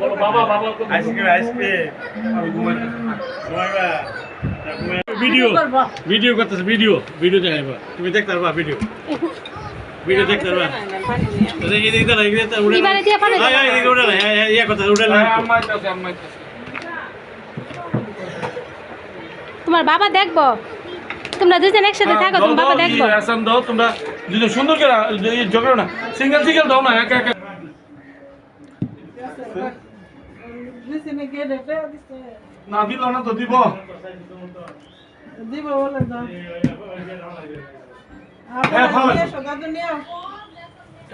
বলো বাবা বাবা ice cream ice cream. Video video করতেছে ভিডিও ভিডিও দেখাইবা তুমি দেখতে পারবা ভিডিও। ভিডিও দেখতে পারবা। উড়ে না একটু। তোমার বাবা দেখব? তোমরা দুজন একসাথে থাকো তোমার বাবা দেখব। তোমরা দুজন সুন্দর করে ঝগড়ো না। সিঙ্গেল সিঙ্গেল দাও না একা একা না দিল না তো দিব। দিব বলে দাও হ্যাঁ, ভালো। আপনার সদা নিয়ে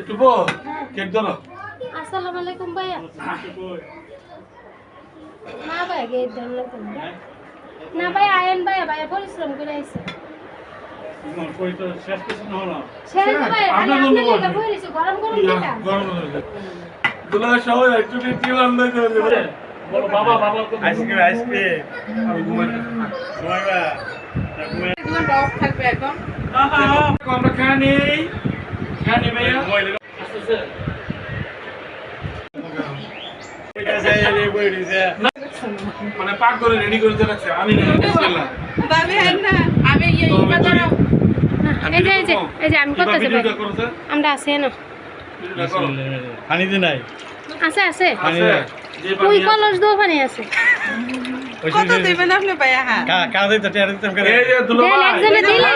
একটু বো কেক ধরো। আসসালামু আলাইকুম ভাইয়া। না ভাই গে ধরলো না ভাই আয়েন পরিশ্রম করে আইছে। শেষ হলো ভাই। গরম গরম দুলা সবাই একটু আইসক্রিম আইসক্রিম। থাকবে আমরা খানি খানি ভাইয়া। মানে পাক করে রেডি করে দিয়ে রাখছে। আমি হয় আমি এই তো আমি বাজারে করি। এই যে এই যে আমি করতেছি ভাই। ভিডিওটা করো স্যার। আমরা আছে না নাই। আছে আছে। ওই কলস দো পানি আছে কত দিবেন আপনি ভাইয়া হ্যাঁ কারা দিতে টিয়ার দিতাম করে এই যে দুলা ভাই একজনে দিলে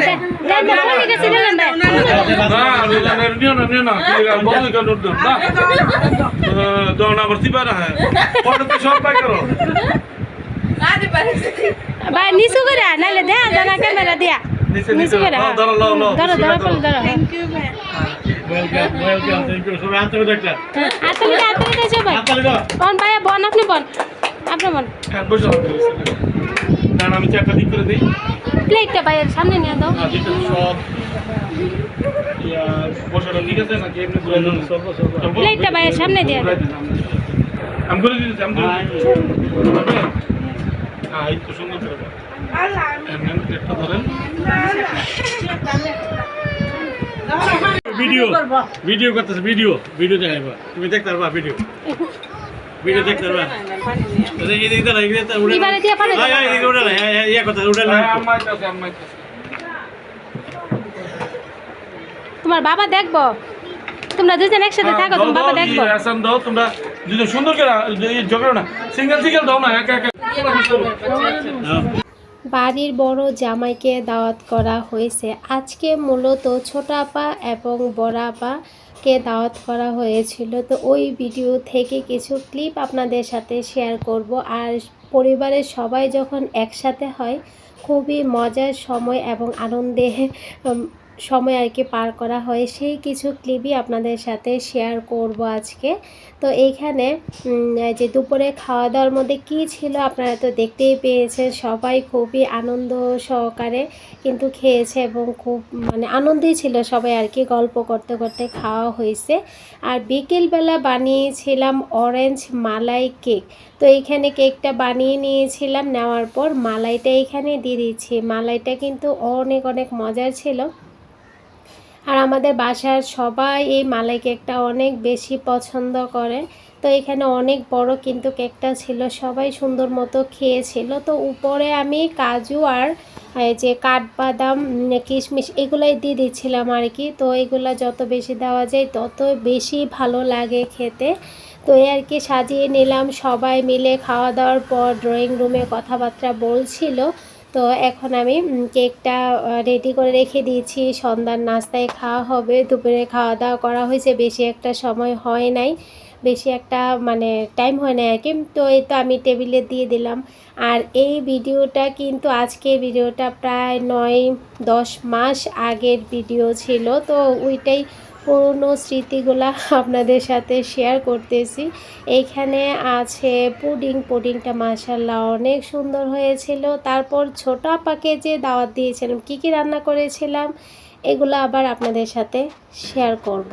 দেন দেন ফোন গেছে দিলেন ভাই না না নিও না নিও না কি বল কেন উঠ না দাও না ভর্তি পারা হ্যাঁ পড়ে তো সব পাই করো আরে পারে ভাই নিচু করে নাইলে দেয়া জানা ক্যামেরা দিয়া নিচে নিচু দাও ধরো লাও লাও ধরো ধরো পড়ে ধরো থ্যাংক ইউ ভাইয়া ওয়েলকাম ওয়েলকাম থ্যাংক ইউ সবাই আন্তরিক একটা আতলে আতলে দেছে ভাই হাততালি দাও বন ভাইয়া বন আপনি বন আপনি বন। হ্যাঁ বসো। কারণ আমি চারটা দিক করে দিই। প্লেটটা ভাইয়ের সামনে নিয়ে দাও। সব। ইয়া প্লেটটা ভাইয়ের সামনে দিয়ে আমি করে দিতেছি আমি করে দিতেছি। হ্যাঁ এই তো সুন্দর ভিডিও ভিডিও করতেছে ভিডিও ভিডিও দেখাইবা। তুমি দেখতে পারবা ভিডিও। ভিডিও দেখতে পারবা। তোমার বাবা দেখব। তোমরা দুজন একসাথে থাকো তোমার বাবা দেখব। আসাম দাও তোমরা দুজন সুন্দর করে ঝগড়ো না। সিঙ্গেল সিঙ্গেল দাও না একা একা হ্যাঁ। বাড়ির বড় জামাইকে দাওয়াত করা হয়েছে। আজকে মূলত ছোটাপা এবং বড় কে দাওয়াত করা হয়েছিল। তো ওই ভিডিও থেকে কিছু ক্লিপ আপনাদের সাথে শেয়ার করব। আর পরিবারের সবাই যখন একসাথে হয়, খুবই মজার সময় এবং আনন্দে সময় আর কি পার করা হয়, সেই কিছু ক্লিপই আপনাদের সাথে শেয়ার করব আজকে। তো এইখানে যে দুপুরে খাওয়া দাওয়ার মধ্যে কি ছিল আপনারা তো দেখতেই পেয়েছেন, সবাই খুবই আনন্দ সহকারে কিন্তু খেয়েছে এবং খুব মানে আনন্দই ছিল সবাই আর কি, গল্প করতে করতে খাওয়া হয়েছে। আর বিকেলবেলা বানিয়েছিলাম অরেঞ্জ মালাই কেক তো এইখানে কেকটা বানিয়ে নিয়েছিলাম, নেওয়ার পর মালাইটা এখানে দিয়ে দিচ্ছি। মালাইটা কিন্তু অনেক অনেক মজার ছিল। আর আমাদের বাসার সবাই এই মালাই কেকটা অনেক বেশি পছন্দ করে। তো এখানে অনেক বড় কিন্তু কেকটা ছিল, সবাই সুন্দর মতো খেয়েছিল। তো উপরে আমি কাজু আর যে কাঠবাদাম কিশমিশ এগুলাই দিয়ে দিচ্ছিলাম আর কি। তো এগুলা যত বেশি দেওয়া যায় তত বেশি ভালো লাগে খেতে। তো এই আর কি সাজিয়ে নিলাম, সবাই মিলে খাওয়া দাওয়ার পর ড্রয়িং রুমে কথাবার্তা বলছিল। তো এখন আমি কেকটা রেডি করে রেখে দিয়েছি। সন্ধ্যার নাস্তায় খাওয়া হবে, দুপুরে খাওয়া দাওয়া করা হয়েছে, বেশি একটা সময় হয় নাই। বেশি একটা মানে টাইম হয় না আর কি। তো এই তো আমি টেবিলে দিয়ে দিলাম। আর এই ভিডিওটা কিন্তু আজকের ভিডিওটা প্রায় নয়, দশ মাস আগের ভিডিও ছিল। তো ওইটাই পুরনো স্মৃতিগুলা আপনাদের সাথে শেয়ার করতেছি। এইখানে আছে পুডিং পুডিংটা মাসাল্লাহ অনেক সুন্দর হয়েছিল। তারপর ছোট আপাকে যে দাওয়াত দিয়েছিলাম, কি কি রান্না করেছিলাম, এগুলো আবার আপনাদের সাথে শেয়ার করব।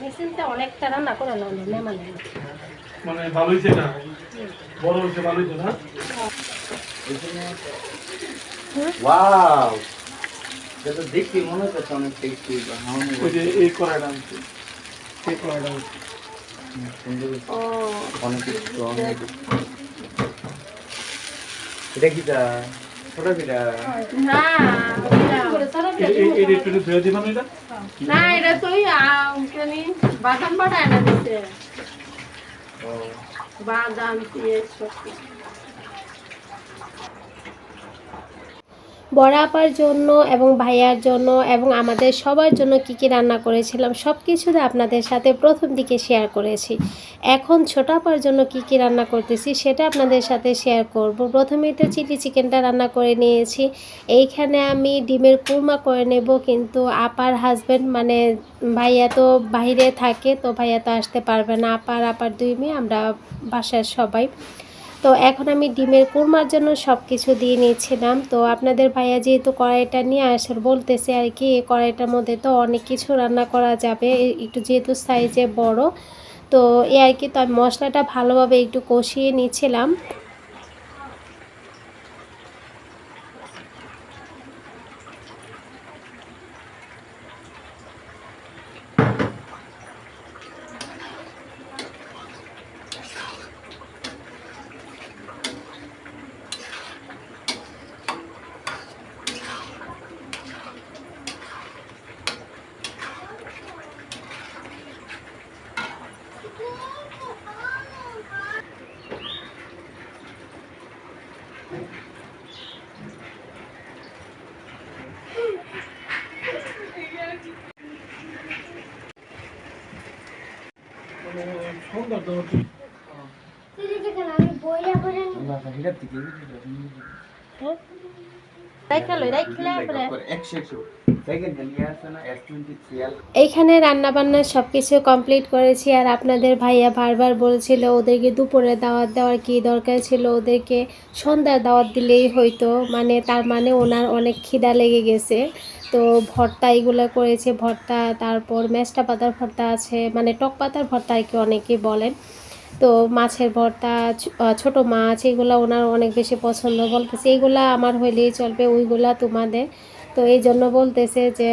মেশিনটা অনেকটা রান্না করে না মেহমান মানে ভালো হয়েছে এটা বড় হয়েছে না? ওয়াও তো দেখি মনে হচ্ছে অনেক টেস্টি ওই যে এই কড়াইটা আনছি এই কড়াইটা অনেক স্ট্রং এটা কি ছোট কিটা না না এটা? তো বাদাম বাড়ায় না দিতে বাদাম পেঁয়াজ সব বড় আপার জন্য এবং ভাইয়ার জন্য এবং আমাদের সবার জন্য কি কি রান্না করেছিলাম সব কিছুতে আপনাদের সাথে প্রথম দিকে শেয়ার করেছি। এখন ছোট আপার জন্য কি কি রান্না করতেছি সেটা আপনাদের সাথে শেয়ার করব। প্রথমে তো চিলি চিকেনটা রান্না করে নিয়েছি। এইখানে আমি ডিমের কুরমা করে নেব, কিন্তু আপার হাজব্যান্ড মানে ভাইয়া তো বাইরে থাকে, তো ভাইয়া তো আসতে পারবে না। আপার আপার দুই মেয়ে, আমরা বাসার সবাই। তো এখন আমি ডিমের কুরমার জন্য সব কিছু দিয়ে নিয়েছিলাম। তো আপনাদের ভাইয়া যেহেতু কড়াইটা নিয়ে আসার বলতেছে আর কি, এই কড়াইটার মধ্যে তো অনেক কিছু রান্না করা যাবে একটু যেহেতু সাইজে বড়। তো এ আর কি, তো আমি মশলাটা ভালোভাবে একটু কষিয়ে নিচ্ছিলাম সুন্দর তো এটা থেকে একশো একশো সেকেন্ড নিয়ে আসে না এস টোয়েন্টি থ্রি এইখানে রান্না বান্না সব কিছু কমপ্লিট করেছি আর আপনাদের ভাইয়া বারবার বলছিল ওদেরকে দুপুরে দাওয়াত দেওয়ার কি দরকার ছিল? ওদেরকে সন্ধ্যার দাওয়াত দিলেই হয়তো মানে তার মানে ওনার অনেক খিদা লেগে গেছে। তো ভর্তা এগুলো করেছে, ভর্তা, তারপর মেস্টা পাতার ভর্তা আছে মানে টক পাতার ভর্তা আর কি অনেকে বলেন। তো মাছের ভর্তা ছোট মাছ, এগুলো ওনার অনেক বেশি পছন্দ বলতেছে। এইগুলা আমার হইলেই চলবে, ওইগুলা তোমাদের। তো এই জন্য বলতেছে যে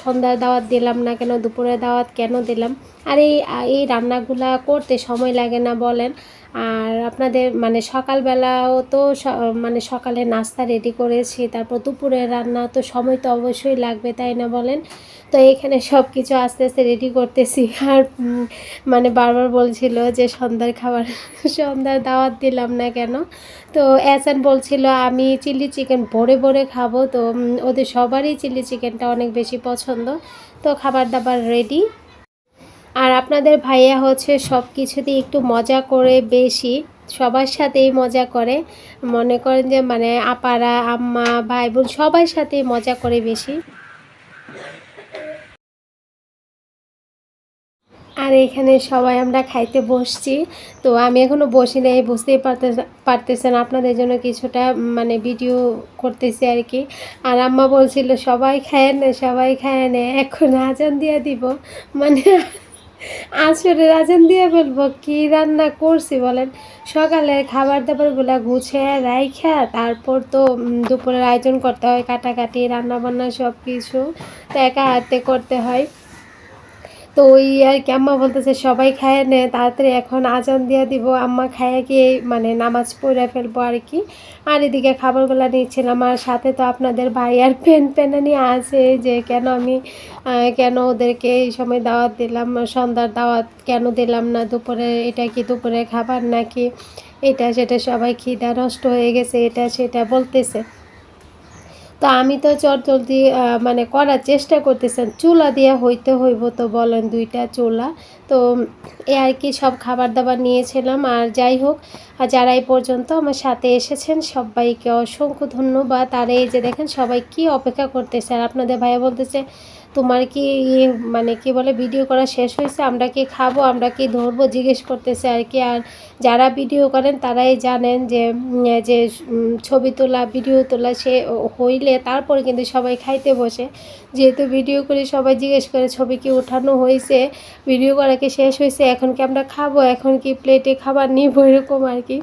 সন্ধ্যার দাওয়াত দিলাম না কেন, দুপুরের দাওয়াত কেন দিলাম? আর এই এই রান্নাগুলা করতে সময় লাগে না বলেন। আর আপনাদের মানে সকালবেলাও তো মানে সকালে নাস্তা রেডি করেছি, তারপর দুপুরের রান্না তো সময় তো অবশ্যই লাগবে, তাই না বলেন? তো এখানে সব কিছু আস্তে আস্তে রেডি করতেছি। আর মানে বারবার বলছিল যে সন্ধ্যার খাবার, সন্ধ্যার দাওয়াত দিলাম না কেন? তো অ্যাসান বলছিল, আমি চিলি চিকেন ভরে ভরে খাব। তো ওদের সবারই চিলি চিকেনটা অনেক বেশি পছন্দ। তো খাবার দাবার রেডি আর আপনাদের ভাইয়া হচ্ছে সব কিছুতেই একটু মজা করে বেশি, সবার সাথেই মজা করে। মনে করেন যে মানে আপারা, আম্মা ভাই বোন সবার সাথেই মজা করে বেশি। আর এখানে সবাই আমরা খাইতে বসছি। তো আমি এখনও বসি নাই, বুঝতেই পারতে পারতেছেন আপনাদের জন্য কিছুটা মানে ভিডিও করতেছি আর কি। আর আম্মা বলছিল, সবাই খায় না, সবাই খায় না, এখন আজান দিয়ে দিব। মানে আসরে রাজেন দিয়ে বলব, কি রান্না করছি বলেন? সকালে খাবার দাবারগুলা গুছিয়ে রাইখা, তারপর তো দুপুরের আয়োজন করতে হয়, কাটাকাটি রান্না বান্না সব কিছু তো একা হাতে করতে হয়। তো ওই আর কি আম্মা বলতেছে, সবাই খায় নে, তাড়াতাড়ি এখন আজান দিয়ে দিব, আম্মা খায় গিয়ে মানে নামাজ পড়ে ফেলব আর কি। আর এদিকে খাবারগুলো নিচ্ছিলাম, আর সাথে তো আপনাদের ভাই আর পেন পেনানি আছে, যে কেন আমি কেন ওদেরকে এই সময় দাওয়াত দিলাম, সন্ধ্যার দাওয়াত কেন দিলাম না, দুপুরে এটা কি দুপুরে খাবার নাকি এটা সেটা সবাই খিদা নষ্ট হয়ে গেছে, এটা সেটা বলতেছে। তো আমি তো চট জলদি মানে করার চেষ্টা করতেছেন চুলা দিয়ে হইতে হইব তো বলেন দুইটা চুলা। তো এ আর কি সব খাবার দাবার নিয়েছিলাম। আর যাই হোক, আর যারা এই পর্যন্ত আমার সাথে এসেছেন, সবাইকে অসংখ্য ধন্যবাদ। আর এই যে দেখেন, সবাই কি অপেক্ষা করতেছে। আর আপনাদের ভাইয়া বলতেছে, তোমার কি ইয়ে মানে কি বলে, ভিডিও করা শেষ হয়েছে? আমরা কি খাব? আমরা কি ধরবো? জিজ্ঞেস করতেছে আর কি। আর যারা ভিডিও করেন, তারাই জানেন যে যে ছবি তোলা, ভিডিও তোলা, সে হইলে তারপরে কিন্তু সবাই খাইতে বসে। যেহেতু ভিডিও করে সবাই জিজ্ঞেস করে, ছবি কি ওঠানো হয়েছে? ভিডিও করা কি শেষ হয়েছে, এখন কি আমরা খাব? এখন কি প্লেটে খাবার নিব? এরকম আর কি।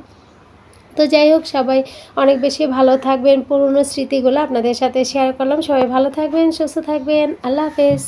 তো যাই হোক, সবাই অনেক বেশি ভালো থাকবেন। পুরনো স্মৃতিগুলো আপনাদের সাথে শেয়ার করলাম। সবাই ভালো থাকবেন, সুস্থ থাকবেন। আল্লাহ হাফেজ।